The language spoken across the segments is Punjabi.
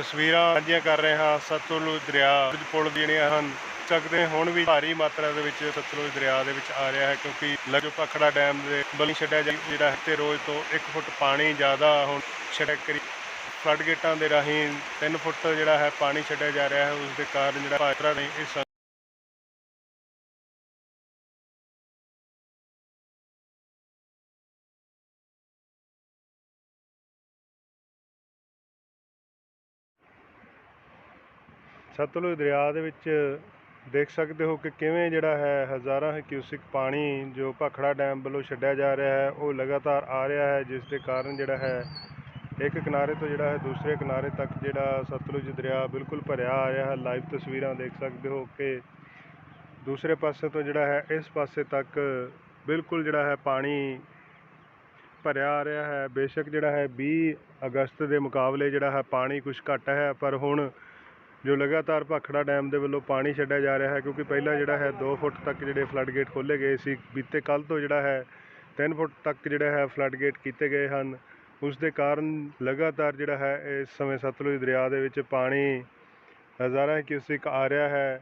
ਤਸਵੀਰਾਂ ਸਾਂਝੀਆਂ ਕਰ ਰਹੇ ਹਾਂ ਸਤਲੁਜ ਦਰਿਆ। ਪੁਲ ਜਿਹੜੀਆਂ ਹਨ ਸਕਦੇ ਹੁਣ ਵੀ ਭਾਰੀ ਮਾਤਰਾ ਦੇ ਵਿੱਚ ਸਤਲੁਜ ਦਰਿਆ ਦੇ ਵਿੱਚ ਆ ਰਿਹਾ ਹੈ ਕਿਉਂਕਿ ਲਗੋ ਪਖੜਾ ਡੈਮ ਦੇ ਬਲੀ ਛੱਡਿਆ ਜਾ- ਜਿਹੜਾ ਹੈ ਤੇ ਰੋਜ਼ ਤੋਂ 1 ਫੁੱਟ ਪਾਣੀ ਜ਼ਿਆਦਾ ਹੁਣ ਛੜਕ ਕਰੀ ਫਲੱਡ ਗੇਟਾਂ ਦੇ ਰਾਹੀਂ 3 ਫੁੱਟ ਜਿਹੜਾ ਹੈ ਪਾਣੀ ਛੱਡਿਆ ਜਾ ਰਿਹਾ ਹੈ, ਉਸ ਦੇ ਕਾਰਨ ਜਿਹੜਾ ਮਾਤਰਾ ਨਹੀਂ ਇਸ ਸਤਲੁਜ ਦਰਿਆ ਦੇ ਵਿੱਚ ਦੇਖ ਸਕਦੇ ਹੋ ਕਿ ਕਿਵੇਂ ਜਿਹੜਾ ਹੈ ਹਜ਼ਾਰਾਂ ਕਿਊਸਿਕ ਪਾਣੀ ਜੋ ਭਾਖੜਾ ਡੈਮ ਵੱਲੋਂ ਛੱਡਿਆ ਜਾ ਰਿਹਾ ਹੈ, ਉਹ ਲਗਾਤਾਰ ਆ ਰਿਹਾ ਹੈ, ਜਿਸ ਦੇ ਕਾਰਨ ਜਿਹੜਾ ਹੈ ਇੱਕ ਕਿਨਾਰੇ ਤੋਂ ਜਿਹੜਾ ਹੈ ਦੂਸਰੇ ਕਿਨਾਰੇ ਤੱਕ ਜਿਹੜਾ ਸਤਲੁਜ ਦਰਿਆ ਬਿਲਕੁਲ ਭਰਿਆ ਆ ਰਿਹਾ ਹੈ। ਲਾਈਵ ਤਸਵੀਰਾਂ ਦੇਖ ਸਕਦੇ ਹੋ ਕਿ ਦੂਸਰੇ ਪਾਸੇ ਤੋਂ ਜਿਹੜਾ ਹੈ, ਇਸ ਪਾਸੇ ਤੱਕ ਬਿਲਕੁਲ ਜਿਹੜਾ ਹੈ ਪਾਣੀ ਭਰਿਆ ਆ ਰਿਹਾ ਹੈ। ਬੇਸ਼ੱਕ ਜਿਹੜਾ ਹੈ 20 ਅਗਸਤ ਦੇ ਮੁਕਾਬਲੇ ਜਿਹੜਾ ਹੈ ਪਾਣੀ ਕੁਝ ਘੱਟ ਹੈ, ਪਰ ਹੁਣ ਜੋ ਲਗਾਤਾਰ ਭਾਖੜਾ ਡੈਮ ਦੇ ਵੱਲੋਂ ਪਾਣੀ ਛੱਡਿਆ ਜਾ ਰਿਹਾ ਹੈ, ਕਿਉਂਕਿ ਪਹਿਲਾਂ ਜਿਹੜਾ ਹੈ 2 ਫੁੱਟ ਤੱਕ ਜਿਹੜੇ ਫਲੱਡ ਗੇਟ ਖੋਲ੍ਹੇ ਗਏ ਸੀ, ਬੀਤੇ ਕੱਲ੍ਹ ਤੋਂ ਜਿਹੜਾ ਹੈ 3 ਫੁੱਟ ਤੱਕ ਜਿਹੜਾ ਹੈ ਫਲੱਡ ਗੇਟ ਕੀਤੇ ਗਏ ਹਨ। ਉਸ ਦੇ ਕਾਰਨ ਲਗਾਤਾਰ ਜਿਹੜਾ ਹੈ ਇਸ ਸਮੇਂ ਸਤਲੁਜ ਦਰਿਆ ਦੇ ਵਿੱਚ ਪਾਣੀ ਹਜ਼ਾਰਾਂ ਕਿਊਸਿਕ ਆ ਰਿਹਾ ਹੈ।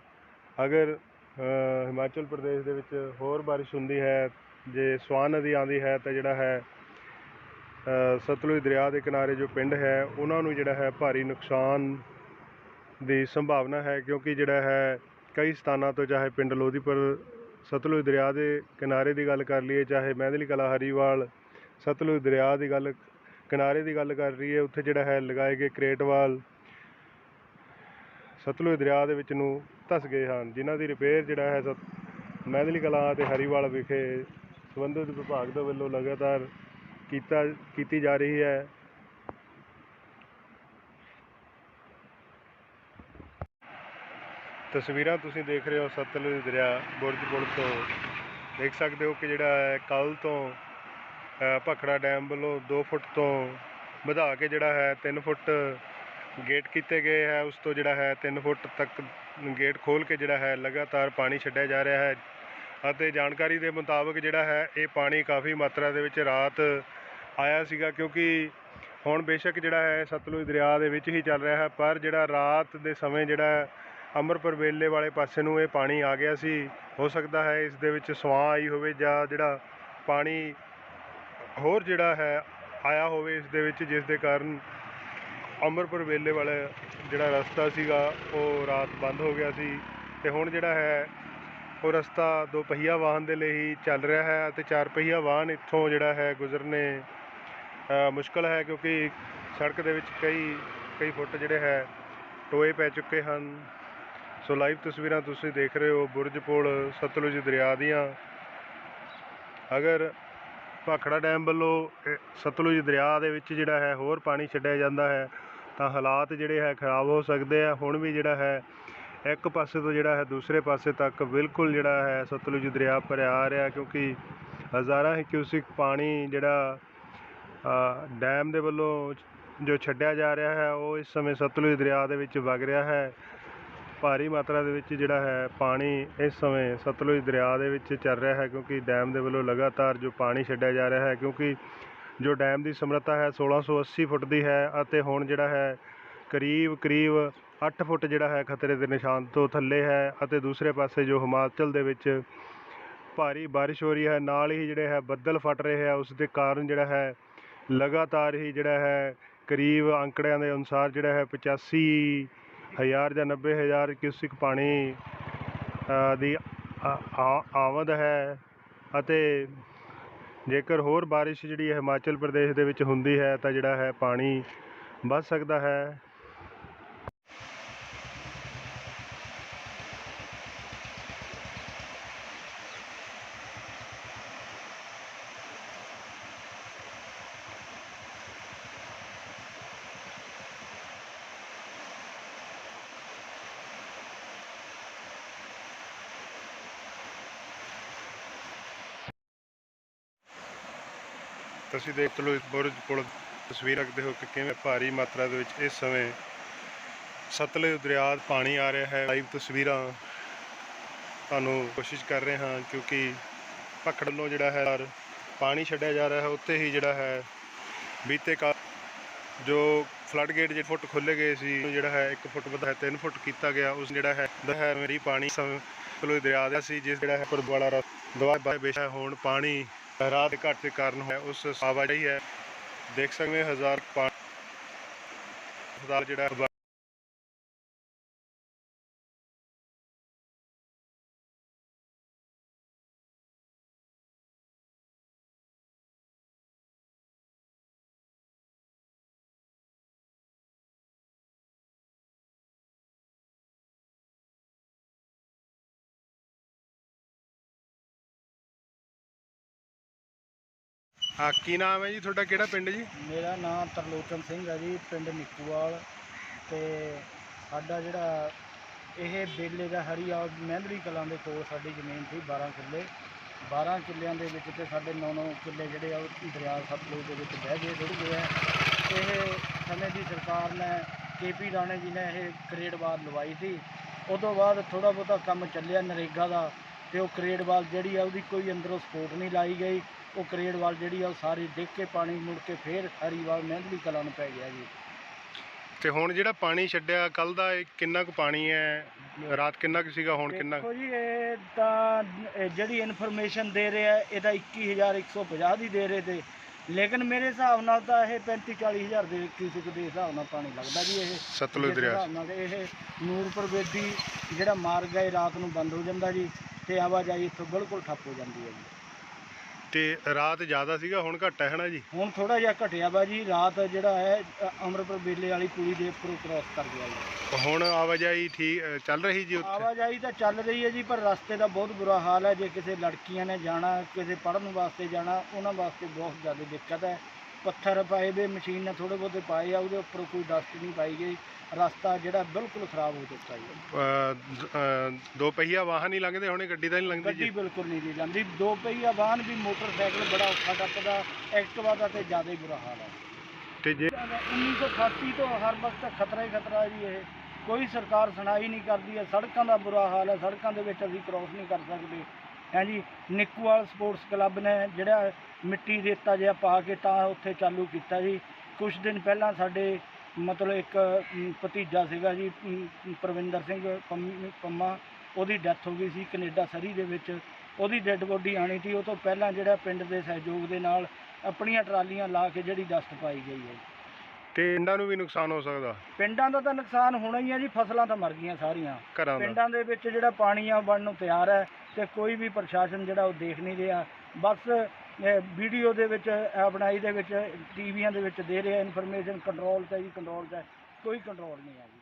ਅਗਰ ਹਿਮਾਚਲ ਪ੍ਰਦੇਸ਼ ਦੇ ਵਿੱਚ ਹੋਰ ਬਾਰਿਸ਼ ਹੁੰਦੀ ਹੈ, ਜੇ ਸਵਾਨ ਨਦੀ ਆਉਂਦੀ ਹੈ, ਤਾਂ ਜਿਹੜਾ ਹੈ ਸਤਲੁਜ ਦਰਿਆ ਦੇ ਕਿਨਾਰੇ ਜੋ ਪਿੰਡ ਹੈ, ਉਹਨਾਂ ਨੂੰ ਜਿਹੜਾ ਹੈ ਭਾਰੀ ਨੁਕਸਾਨ ਦੀ ਸੰਭਾਵਨਾ ਹੈ, ਕਿਉਂਕਿ ਜਿਹੜਾ ਹੈ ਕਈ ਸਥਾਨਾਂ ਤੋਂ, ਚਾਹੇ ਪਿੰਡ ਲੋਧੀਪੁਰ, ਸਤਲੁਜ ਦਰਿਆ ਦੇ ਕਿਨਾਰੇ ਦੀ ਗੱਲ ਕਰ ਲਈਏ, ਚਾਹੇ ਮਹਿੰਦਲੀ ਕਲਾ ਹਰੀਵਾਲ, ਸਤਲੁਜ ਦਰਿਆ ਦੀ ਗੱਲ, ਕਿਨਾਰੇ ਦੀ ਗੱਲ ਕਰ ਲਈਏ, ਉੱਥੇ ਜਿਹੜਾ ਹੈ ਲਗਾਏ ਗਏ ਕ੍ਰੇਟਵਾਲ ਸਤਲੁਜ ਦਰਿਆ ਦੇ ਵਿੱਚ ਨੂੰ ਧਸ ਗਏ ਹਨ, ਜਿਨ੍ਹਾਂ ਦੀ ਰਿਪੇਅਰ ਜਿਹੜਾ ਹੈ ਸਤ, ਮਹਿੰਦਲੀ ਕਲਾ ਅਤੇ ਹਰੀਵਾਲ ਵਿਖੇ ਸੰਬੰਧਿਤ ਵਿਭਾਗ ਦੇ ਵੱਲੋਂ ਲਗਾਤਾਰ ਕੀਤਾ, ਕੀਤੀ ਜਾ ਰਹੀ ਹੈ। ਤਸਵੀਰਾਂ ਤੁਸੀਂ ਦੇਖ ਰਹੇ ਹੋ ਸਤਲੁਜ ਦਰਿਆ, ਬੁਰਜ ਪੁਲ ਤੋਂ। ਦੇਖ ਸਕਦੇ ਹੋ ਕਿ ਜਿਹੜਾ ਹੈ ਕੱਲ ਤੋਂ ਭਖੜਾ ਡੈਮ ਵੱਲੋਂ 2 ਫੁੱਟ ਤੋਂ ਵਧਾ ਕੇ ਜਿਹੜਾ ਹੈ 3 ਫੁੱਟ ਗੇਟ ਕੀਤੇ ਗਏ ਹੈ। ਉਸ ਤੋਂ ਜਿਹੜਾ ਹੈ 3 ਫੁੱਟ ਤੱਕ ਗੇਟ ਖੋਲ ਕੇ ਜਿਹੜਾ ਹੈ, ਲਗਾਤਾਰ ਪਾਣੀ ਛੱਡਿਆ ਜਾ ਰਿਹਾ ਹੈ ਅਤੇ ਜਾਣਕਾਰੀ ਦੇ ਮੁਤਾਬਕ ਜਿਹੜਾ ਹੈ, ਇਹ ਪਾਣੀ ਕਾਫੀ ਮਾਤਰਾ ਦੇ ਵਿੱਚ ਰਾਤ ਆਇਆ ਸੀਗਾ ਕਿਉਂਕਿ ਹੁਣ ਬੇਸ਼ੱਕ ਜਿਹੜਾ ਹੈ, ਸਤਲੁਜ ਦਰਿਆ ਦੇ ਵਿੱਚ ਹੀ ਚੱਲ ਰਿਹਾ ਹੈ। ਪਰ ਜਿਹੜਾ ਰਾਤ ਦੇ ਸਮੇਂ ਜਿਹੜਾ ਹੈ ਅੰਮ੍ਰਿਤਪੁਰ ਵੇਲੇ ਵਾਲੇ ਪਾਸੇ ਨੂੰ ਇਹ ਪਾਣੀ ਆ ਗਿਆ ਸੀ। ਹੋ ਸਕਦਾ ਹੈ ਇਸ ਦੇ ਵਿੱਚ ਸਵਾਂ ਆਈ ਹੋਵੇ ਜਾਂ ਜਿਹੜਾ ਪਾਣੀ ਹੋਰ ਜਿਹੜਾ ਹੈ ਆਇਆ ਹੋਵੇ ਇਸ ਦੇ ਵਿੱਚ ਜਿਸ ਦੇ ਕਾਰਨ ਅੰਮ੍ਰਿਤਪੁਰ ਵੇਲੇ ਵਾਲਾ ਜਿਹੜਾ ਰਸਤਾ ਸੀਗਾ ਉਹ ਰਾਤ ਬੰਦ ਹੋ ਗਿਆ ਸੀ। ਤੇ ਹੁਣ ਜਿਹੜਾ ਹੈ ਉਹ ਰਸਤਾ ਦੋ ਪਹੀਆ ਵਾਹਨ ਦੇ ਲਈ ਹੀ ਚੱਲ ਰਿਹਾ ਹੈ ਅਤੇ ਚਾਰ ਪਹੀਆ ਵਾਹਨ ਇੱਥੋਂ ਜਿਹੜਾ ਹੈ ਗੁਜ਼ਰਨੇ ਅ, ਮੁਸ਼ਕਲ ਹੈ ਕਿਉਂਕਿ ਸੜਕ ਦੇ ਵਿੱਚ ਕਈ ਕਈ ਫੁੱਟ ਜਿਹੜੇ ਹੈ ਟੋਏ ਪੈ ਚੁੱਕੇ ਹਨ। ਸੋ ਲਾਈਵ ਤਸਵੀਰਾਂ ਤੁਸੀਂ ਦੇਖ ਰਹੇ ਹੋ ਬੁਰਜ ਪੁਲ, ਸਤਲੁਜ ਦਰਿਆ ਦੀਆਂ। ਅਗਰ ਭਾਖੜਾ ਡੈਮ ਵੱਲੋਂ ਸਤਲੁਜ ਦਰਿਆ ਦੇ ਵਿੱਚ ਜਿਹੜਾ ਹੈ ਹੋਰ ਪਾਣੀ ਛੱਡਿਆ ਜਾਂਦਾ ਹੈ, ਤਾਂ ਹਾਲਾਤ ਜਿਹੜੇ ਹੈ ਖਰਾਬ ਹੋ ਸਕਦੇ ਆ। ਹੁਣ ਵੀ ਜਿਹੜਾ ਹੈ ਇੱਕ ਪਾਸੇ ਤੋਂ ਜਿਹੜਾ ਹੈ ਦੂਸਰੇ ਪਾਸੇ ਤੱਕ ਬਿਲਕੁਲ ਜਿਹੜਾ ਹੈ ਸਤਲੁਜ ਦਰਿਆ ਭਰਿਆ ਆ ਰਿਹਾ, ਕਿਉਂਕਿ ਹਜ਼ਾਰਾਂ ਹੀ ਕਿਊਸਿਕ ਪਾਣੀ ਜਿਹੜਾ ਡੈਮ ਦੇ ਵੱਲੋਂ ਜੋ ਛੱਡਿਆ ਜਾ ਰਿਹਾ ਹੈ, ਉਹ ਇਸ ਸਮੇਂ ਸਤਲੁਜ ਦਰਿਆ ਦੇ ਵਿੱਚ ਵਗ ਰਿਹਾ ਹੈ। ਭਾਰੀ ਮਾਤਰਾ ਦੇ ਵਿੱਚ ਜਿਹੜਾ ਹੈ ਪਾਣੀ ਇਸ ਸਮੇਂ ਸਤਲੁਜ ਦਰਿਆ ਦੇ ਵਿੱਚ ਚੱਲ ਰਿਹਾ ਹੈ ਕਿਉਂਕਿ ਡੈਮ ਦੇ ਵੱਲੋਂ ਲਗਾਤਾਰ ਜੋ ਪਾਣੀ ਛੱਡਿਆ ਜਾ ਰਿਹਾ ਹੈ ਕਿਉਂਕਿ ਜੋ ਡੈਮ ਦੀ ਸਮਰੱਥਾ ਹੈ 1680 ਫੁੱਟ ਦੀ ਹੈ ਅਤੇ ਹੁਣ ਜਿਹੜਾ ਹੈ ਕਰੀਬ ਕਰੀਬ 8 ਫੁੱਟ ਜਿਹੜਾ ਹੈ ਖਤਰੇ ਦੇ ਨਿਸ਼ਾਨ ਤੋਂ ਥੱਲੇ ਹੈ ਅਤੇ ਦੂਸਰੇ ਪਾਸੇ ਜੋ ਹਿਮਾਚਲ ਦੇ ਵਿੱਚ ਭਾਰੀ ਬਾਰਿਸ਼ ਹੋ ਰਹੀ ਹੈ, ਨਾਲ ਹੀ ਜਿਹੜੇ ਹੈ ਬੱਦਲ ਫਟ ਰਹੇ ਹੈ, ਉਸ ਦੇ ਕਾਰਨ ਜਿਹੜਾ ਹੈ ਲਗਾਤਾਰ ਹੀ ਜਿਹੜਾ ਹੈ ਕਰੀਬ ਅੰਕੜਿਆਂ ਦੇ ਅਨੁਸਾਰ ਜਿਹੜਾ ਹੈ 85 ਹਜ਼ਾਰ ਜਾਂ 90 ਹਜ਼ਾਰ ਕਿਊਸਿਕ ਪਾਣੀ ਦੀ ਆ- ਆਮਦ ਹੈ ਅਤੇ ਜੇਕਰ ਹੋਰ ਬਾਰਿਸ਼ ਜਿਹੜੀ ਹਿਮਾਚਲ ਪ੍ਰਦੇਸ਼ ਦੇ ਵਿੱਚ ਹੁੰਦੀ ਹੈ ਤਾਂ ਜਿਹੜਾ ਹੈ ਪਾਣੀ ਵੱਧ ਸਕਦਾ ਹੈ। ਤੁਸੀਂ ਦੇਖ ਲਓ ਇਸ ਬੁਰਜ ਪੁਲ ਤਸਵੀਰ ਰੱਖਦੇ ਹੋ ਕਿ ਕਿਵੇਂ ਭਾਰੀ ਮਾਤਰਾ ਦੇ ਵਿੱਚ ਇਸ ਸਮੇਂ ਸਤਲੁਜ ਦਰਿਆ ਪਾਣੀ ਆ ਰਿਹਾ ਹੈ। ਲਾਈਵ ਤਸਵੀਰਾਂ ਤੁਹਾਨੂੰ ਕੋਸ਼ਿਸ਼ ਕਰ ਰਹੇ ਹਾਂ ਕਿਉਂਕਿ ਭਖੜ ਵੱਲੋਂ ਜਿਹੜਾ ਹੈ ਪਾਣੀ ਛੱਡਿਆ ਜਾ ਰਿਹਾ ਹੈ। ਉੱਥੇ ਹੀ ਜਿਹੜਾ ਹੈ ਬੀਤੇ ਕਾ ਜੋ ਫਲੱਡ ਗੇਟ ਜੇ ਫੁੱਟ ਖੋਲੇ ਗਏ ਸੀ ਉਹ ਜਿਹੜਾ ਹੈ 1 ਫੁੱਟ ਵਧਾਇਆ 3 ਫੁੱਟ ਕੀਤਾ ਗਿਆ। ਉਸ ਜਿਹੜਾ ਹੈ ਦਾ ਮੇਰੀ ਪਾਣੀ ਸਤਲੁਜ ਦਰਿਆ ਦਾ ਸੀ, ਜਿਸ ਜਿਹੜਾ ਹੈ ਪਰ ਬੜਾ ਦਵਾ ਬਾਏ ਬੇਸ਼ਾ ਹੁਣ ਪਾਣੀ ਰਾਤ ਦੇ ਘੱਟ ਦੇ ਕਾਰਨ ਹੈ ਉਸ ਆਵਾਜਾਈ ਹੈ। ਦੇਖ ਸਕਦੇ ਹੋ ਹਜ਼ਾਰ ਪਾਣੀ ਹਜ਼ਾਰ ਜਿਹੜਾ ਹਾਂ, ਕੀ ਨਾਮ ਹੈ ਜੀ ਤੁਹਾਡਾ? ਕਿਹੜਾ ਪਿੰਡ ਜੀ? ਮੇਰਾ ਨਾਮ ਤਰਲੋਚਨ ਸਿੰਘ ਹੈ ਜੀ, ਪਿੰਡ ਨਿੱਕੂਵਾਲ ਤੇ ਸਾਡਾ ਜਿਹੜਾ ਇਹ ਬੇਲੇ ਦਾ ਹਰੀਆਲ ਮਹਿੰਦਰੀ ਕਲਾਂ ਦੇ ਕੋਲ ਸਾਡੀ ਜ਼ਮੀਨ ਸੀ 12 ਕਿੱਲੇ। 12 ਕਿੱਲਿਆਂ ਦੇ ਵਿੱਚ ਤੇ ਸਾਡੇ 9-9 ਕਿੱਲੇ ਜਿਹੜੇ ਆ ਉਹ ਦਰਿਆ ਸਤਲੁਜ ਦੇ ਵਿੱਚ ਬਹਿ ਗਏ ਰੁੜ ਗਏ ਆ। ਇਹ ਸਮੇਂ ਦੀ ਸਰਕਾਰ ਨੇ ਕੇਪੀ ਰਾਣੇ ਜੀ ਨੇ ਇਹ ਕਰੇਡਵਾਲ ਲਵਾਈ ਸੀ। ਉਸ ਤੋਂ ਬਾਅਦ ਥੋੜਾ ਬਹੁਤਾ ਕੰਮ ਚੱਲਿਆ ਨਰੇਗਾ ਦਾ ਤੇ ਉਹ ਕਰੇਡਵਾਲ ਜਿਹੜੀ ਆ ਉਹਦੀ ਕੋਈ ਅੰਦਰੋਂ ਸਪੋਰਟ ਨਹੀਂ ਲਾਈ ਗਈ। ਉਹ ਕਰੇਡਵਾਲ ਜਿਹੜੀ ਆ ਉਹ ਸਾਰੀ ਡਿੱਗ ਕੇ ਪਾਣੀ ਮੁੜ ਕੇ ਫੇਰ ਹਰੀਵਾਲ ਮਹਿੰਦਲੀ ਕਲਾਂ ਨੂੰ ਪੈ ਗਿਆ ਜੀ। ਤੇ ਹੁਣ ਜਿਹੜਾ ਪਾਣੀ ਛੱਡਿਆ ਕੱਲ ਦਾ ਇਹ ਕਿੰਨਾ ਕੁ ਪਾਣੀ ਹੈ? ਰਾਤ ਕਿੰਨਾ ਕੁ ਸੀਗਾ ਹੁਣ ਕਿੰਨਾ ਦੇਖੋ ਜੀ ਇਹ ਤਾਂ ਇਹ ਜਿਹੜੀ ਇਨਫੋਰਮੇਸ਼ਨ ਦੇ ਰਿਹਾ ਇਹਦਾ 21150 ਦੀ ਦੇ ਰਹੇ ਤੇ ਲੇਕਿਨ ਮੇਰੇ ਹਿਸਾਬ ਨਾਲ ਤਾਂ ਇਹ 35 40 ਹਜ਼ਾਰ ਦੇ ਕਿਊਸਿਕ ਦੇ ਹਿਸਾਬ ਨਾਲ ਪਾਣੀ ਲੱਗਦਾ ਜੀ ਇਹ। ਸਤਲੁਜ ਦਰਿਆ। ਨਾਲ ਇਹ ਨੂਰਪੁਰ ਬੇਦੀ ਜਿਹੜਾ ਮਾਰਗ ਹੈ ਇਹ ਰਾਤ ਨੂੰ ਬੰਦ ਹੋ ਜਾਂਦਾ ਜੀ ਤੇ ਆਵਾਜਾਈ ਇੱਥੋਂ ਬਿਲਕੁਲ ਠੱਪ ਹੋ ਜਾਂਦੀ ਹੈ ਜੀ। ਤੇ ਰਾਤ ਜ਼ਿਆਦਾ ਸੀਗਾ ਹੁਣ ਘੱਟ ਹੈ ਹਨਾ ਜੀ? ਹੁਣ ਥੋੜਾ ਜਿਹਾ ਘਟਿਆ ਵਾ ਜੀ ਰਾਤ ਜਿਹੜਾ ਹੈ ਅ, ਅੰਮ੍ਰਿਤਸਰ ਬੇਲੇ ਵਾਲੀ ਪੁਲੀ ਦੇ ਉੱਪਰੋਂ ਕ੍ਰਾਸ ਕਰ ਗਿਆ ਜੀ। ਹੁਣ ਆਵਾਜਾਈ ਠੀਕ ਅ, ਚੱਲ ਰਹੀ ਜੀ ਉੱਥੇ? ਆਵਾਜਾਈ ਤਾਂ ਚੱਲ ਰਹੀ ਹੈ ਜੀ ਪਰ ਰਸਤੇ ਦਾ ਬਹੁਤ ਬੁਰਾ ਹਾਲ ਹੈ। ਜੇ ਕਿਸੇ ਲੜਕੀਆਂ ਨੇ ਜਾਣਾ ਕਿਸੇ ਪੜ੍ਹਨ ਵਾਸਤੇ ਜਾਣਾ ਉਹਨਾਂ ਵਾਸਤੇ ਬਹੁਤ ਜ਼ਿਆਦਾ ਦਿੱਕਤ ਹੈ। ਪੱਥਰ ਪਾਏ ਵੇ ਮਸ਼ੀਨ ਨੇ ਥੋੜੇ ਬਹੁਤੇ ਪਾਏ ਆ ਉਹਦੇ ਉੱਪਰ ਕੋਈ ਡਸਟ ਨਹੀਂ ਪਾਈ ਗਈ। ਰਸਤਾ ਜਿਹੜਾ ਬਿਲਕੁਲ ਖਰਾਬ ਹੋ ਚੁੱਕਾ ਜੀ। ਦ- ਪਹੀਆ ਵਾਹਨ ਹੀ ਲੰਘਦੇ ਹੋਣੇ ਗੱਡੀ ਤਾਂ ਨਹੀਂ ਲੰਘਦੀ ਗੱਡੀ ਜੀ ਬਿਲਕੁਲ ਨਹੀਂ ਜੀ ਜਾਂਦੀ ਦੋ ਪਹੀਆ ਵਾਹਨ ਵੀ ਮੋਟਰਸਾਈਕਲ ਬੜਾ ਔਖਾ ਟੱਪਦਾ ਐਕਟਿਵਾ ਦਾ ਤੇ ਜ਼ਿਆਦਾ ਹੀ ਬੁਰਾ ਹਾਲ ਹੈ। ਤੇ ਜੇ 1988 ਤੋਂ ਹਰ ਵਕਤ ਖਤਰਾ ਹੀ ਖਤਰਾ ਹੈ ਜੀ ਇਹ। ਕੋਈ ਸਰਕਾਰ ਸੁਣਾਈ ਨਹੀਂ ਕਰਦੀ ਹੈ ਸੜਕਾਂ ਦਾ ਬੁਰਾ ਹਾਲ ਹੈ ਸੜਕਾਂ ਦੇ ਵਿੱਚ ਅਸੀਂ ਕ੍ਰੋਸ ਨਹੀਂ ਕਰ ਸਕਦੇ। ਹੈ ਜੀ ਨਿੱਕੂਵਾਲ ਸਪੋਰਟਸ ਕਲੱਬ ਨੇ ਜਿਹੜਾ ਮਿੱਟੀ ਰੇਤਾ ਜਿਹਾ ਪਾ ਕੇ ਤਾਂ ਉੱਥੇ ਚਾਲੂ ਕੀਤਾ ਜੀ। ਕੁਝ ਦਿਨ ਪਹਿਲਾਂ ਸਾਡੇ ਮਤਲਬ ਇੱਕ ਭਤੀਜਾ ਸੀਗਾ ਜੀ ਪ੍ਰਵਿੰਦਰ ਸਿੰਘ ਪੰਮ- ਪੰਮਾ ਉਹਦੀ ਡੈਥ ਹੋ ਗਈ ਸੀ ਕੈਨੇਡਾ ਸਰੀ ਦੇ ਵਿੱਚ। ਉਹਦੀ ਡੈੱਡ ਬੋਡੀ ਆਣੀ ਸੀ ਉਹ ਤੋਂ ਪਹਿਲਾਂ ਜਿਹੜਾ ਪਿੰਡ ਦੇ ਸਹਿਯੋਗ ਦੇ ਨਾਲ ਆਪਣੀਆਂ ਟਰਾਲੀਆਂ ਲਾ ਕੇ ਜਿਹੜੀ ਡਸਟ ਪਾਈ ਗਈ ਹੈ। ਤੇ ਪਿੰਡਾਂ ਨੂੰ ਵੀ ਨੁਕਸਾਨ ਹੋ ਸਕਦਾ? ਪਿੰਡਾਂ ਦਾ ਤਾਂ ਨੁਕਸਾਨ ਹੋਣਾ ਹੀ ਹੈ ਜੀ ਫਸਲਾਂ ਤਾਂ ਮਰ ਗਈਆਂ ਸਾਰੀਆਂ। ਘਰਾਂ ਦਾ। ਪਿੰਡਾਂ ਦੇ ਵਿੱਚ ਜਿਹੜਾ ਪਾਣੀ ਆ ਬਣਨ ਨੂੰ ਤਿਆਰ ਹੈ ਤੇ ਕੋਈ ਵੀ ਪ੍ਰਸ਼ਾਸਨ ਜਿਹੜਾ ਉਹ ਦੇਖ ਨਹੀਂ ਰਿਹਾ। ਬਸ ਵੀਡੀਓ ਦੇ ਵਿੱਚ ਬਣਾਈ ਦੇ ਵਿੱਚ, ਟੀਵੀਆਂ ਦੇ ਵਿੱਚ ਦੇ ਰਿਹਾ, ਇਨਫੋਰਮੇਸ਼ਨ ਕੰਟਰੋਲ 'ਚ ਹੈ ਜੀ ਕੰਟਰੋਲ 'ਚ ਹੈ, ਕੋਈ ਕੰਟਰੋਲ ਨਹੀਂ ਹੈ ਜੀ।